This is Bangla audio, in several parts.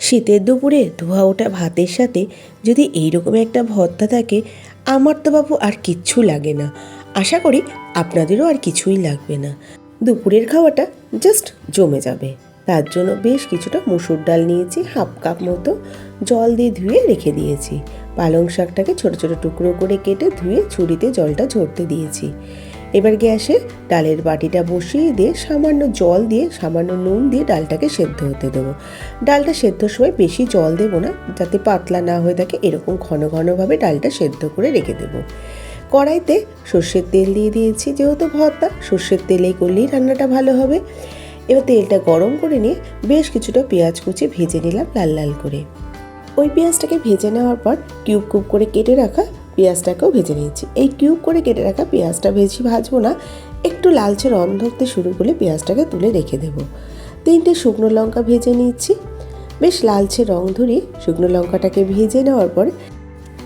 শীতের দুপুরে ধোয়া ওঠা ভাতের সাথে যদি এইরকম একটা ভর্তা থাকে, আমার তো বাবু আর কিচ্ছু লাগে না। আশা করি আপনাদেরও আর কিছুই লাগবে না। দুপুরের খাওয়াটা জাস্ট জমে যাবে। তার জন্য বেশ কিছুটা মুসুর ডাল নিয়েছি, হাফ কাপ মতো জল দিয়ে ধুয়ে রেখে দিয়েছি। পালং শাকটাকে ছোট ছোট টুকরো করে কেটে ধুয়ে ছুরিতে জলটা ঝরতে দিয়েছি। এবার গ্যাসে ডালের বাটিটা বসিয়ে দিয়ে সামান্য জল দিয়ে, সামান্য নুন দিয়ে ডালটাকে সেদ্ধ হতে দেবো। ডালটা সেদ্ধর সময় বেশি জল দেবো না, যাতে পাতলা না হয়ে থাকে, এরকম ঘন ঘনভাবে ডালটা সেদ্ধ করে রেখে দেবো। কড়াইতে সর্ষের তেল দিয়ে দিয়েছি, যেহেতু ভর্তা, সর্ষের তেলেই করলেই রান্নাটা ভালো হবে। এবার তেলটা গরম করে নিয়ে বেশ কিছুটা পেঁয়াজ কুচি ভেজে নিলাম লাল লাল করে। ওই পেঁয়াজটাকে ভেজে নেওয়ার পর কিউব কিউব করে কেটে রাখা পেঁয়াজটাকেও ভেজে নিয়েছি। এই কিউব করে কেটে রাখা পেঁয়াজটা ভেজে ভাজবো না, একটু লালচে রং ধরতে শুরু করলে পেঁয়াজটাকে তুলে রেখে দেবো। তিনটে শুকনো লঙ্কা ভেজে নিচ্ছি বেশ লালচে রং ধরিয়ে শুকনো লঙ্কাটাকে ভেজে নেওয়ার পর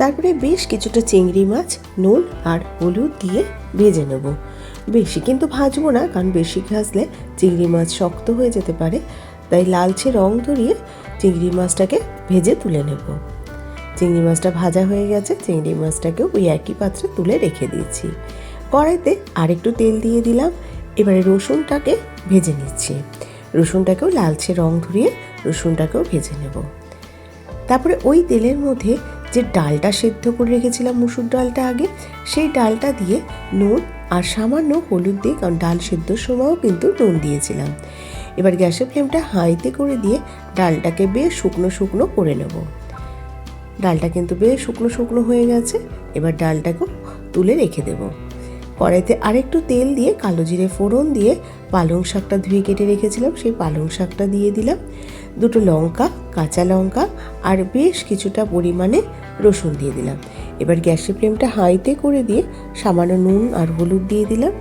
তারপরে বেশ কিছুটা চিংড়ি মাছ, নুন আর হলুদ দিয়ে ভেজে নেব। বেশি কিন্তু ভাজবো না, কারণ বেশি ভাজলে চিংড়ি মাছ শক্ত হয়ে যেতে পারে। তাই লালচে রং ধরিয়ে চিংড়ি মাছটাকে ভেজে তুলে নেব। চিংড়ি মাছটা ভাজা হয়ে গেছে, চিংড়ি মাছটাকেও ওই একই পাত্রে তুলে রেখে দিয়েছি। কড়াইতে আরেকটু তেল দিয়ে দিলাম, এবারে রসুনটাকে ভেজে নিচ্ছি। রসুনটাকেও লালচে রং ধরিয়ে রসুনটাকেও ভেজে নেব। তারপরে ওই তেলের মধ্যে যে ডালটা সেদ্ধ করে রেখেছিলাম মুসুর ডালটা আগে, সেই ডালটা দিয়ে নুন আর সামান্য হলুদ দিয়ে, কারণ ডাল সেদ্ধর সময়ও কিন্তু নুন দিয়েছিলাম। এবার গ্যাসের ফ্লেমটা হাইতে করে দিয়ে ডালটাকে বেশ শুকনো শুকনো করে নেব। ডালটা কিন্তু বেশ শুকনো শুকনো হয়ে গেছে। এবার ডালটাকেও তুলে রেখে দেবো। কড়াইতে আরেকটু তেল দিয়ে কালো জিরে ফোড়ন দিয়ে পালং শাকটা ধুয়ে কেটে রেখেছিলাম। সেই পালং শাকটা দিয়ে দিলাম। দুটো লঙ্কা, কাঁচা লঙ্কা আর বেশ কিছুটা পরিমাণে রসুন দিয়ে দিলাম। এবার গ্যাসের ফ্লেমটা হাইতে করে দিয়ে সামান্য নুন আর হলুদ দিয়ে দিলাম।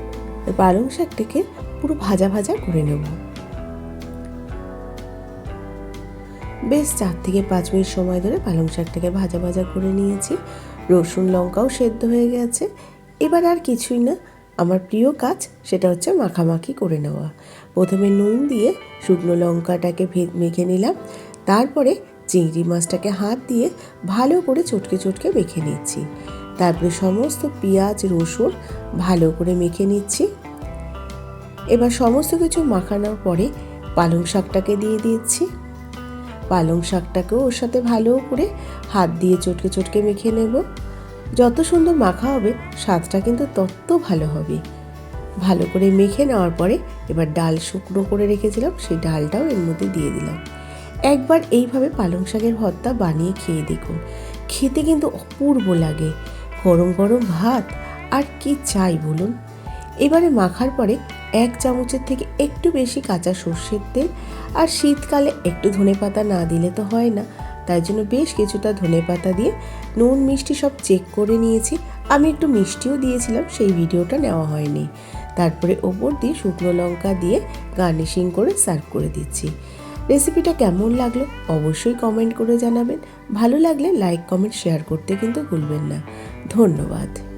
পালং শাকটাকে পুরো ভাজা ভাজা করে নেব। বেশ চার থেকে পাঁচ মিনিট সময় ধরে পালং শাকটাকে ভাজা ভাজা করে নিয়েছি। রসুন, লঙ্কাও সেদ্ধ হয়ে গেছে। এবার আর কিছুই না, আমার প্রিয় কাজ সেটা হচ্ছে মাখামাখি করে নেওয়া। প্রথমে নুন দিয়ে শুকনো লঙ্কাটাকে মেখে নিলাম। তারপরে চিংড়ি মাছটাকে হাত দিয়ে ভালো করে চটকে চটকে মেখে নিচ্ছি। তারপরে সমস্ত পেঁয়াজ, রসুন ভালো করে মেখে নিচ্ছি। এবার সমস্ত কিছু মাখানোর পরে পালং শাকটাকে দিয়ে দিচ্ছি। পালং শাকটাকেও ওর সাথে ভালো করে হাত দিয়ে চটকে চটকে মেখে নেব। যত সুন্দর মাখা হবে, স্বাদটা কিন্তু তত ভালো হবে। ভালো করে মেখে নেওয়ার পরে এবার ডাল শুকনো করে রেখেছিলাম, সেই ডালটাও এর মধ্যে দিয়ে দিলাম। একবার এইভাবে পালং শাকের ভর্তা বানিয়ে খেয়ে দেখুন। খেতে কিন্তু অপূর্ব লাগে। গরম গরম ভাত, আর কি চাই বলুন? এবারে মাখার পরে এক চামচের থেকে একটু বেশি কাঁচা সর্ষের তেল। আর শীতকালে একটু ধনে পাতা না দিলে তো হয় না। তাই জন্য বেশ কিছুটা ধনে পাতা দিয়ে নুন, মিষ্টি সব চেক করে নিয়েছি। আমি একটু মিষ্টিও দিয়েছিলাম, সেই ভিডিওটা নেওয়া হয়নি। তারপরে ওপর দিয়ে শুকনো লঙ্কা দিয়ে গার্নিশিং করে সার্ভ করে দিচ্ছি। রেসিপিটা কেমন লাগল অবশ্যই কমেন্ট করে জানাবেন। ভালো লাগলে লাইক, কমেন্ট, শেয়ার করতে কিন্তু ভুলবেন না। ধন্যবাদ।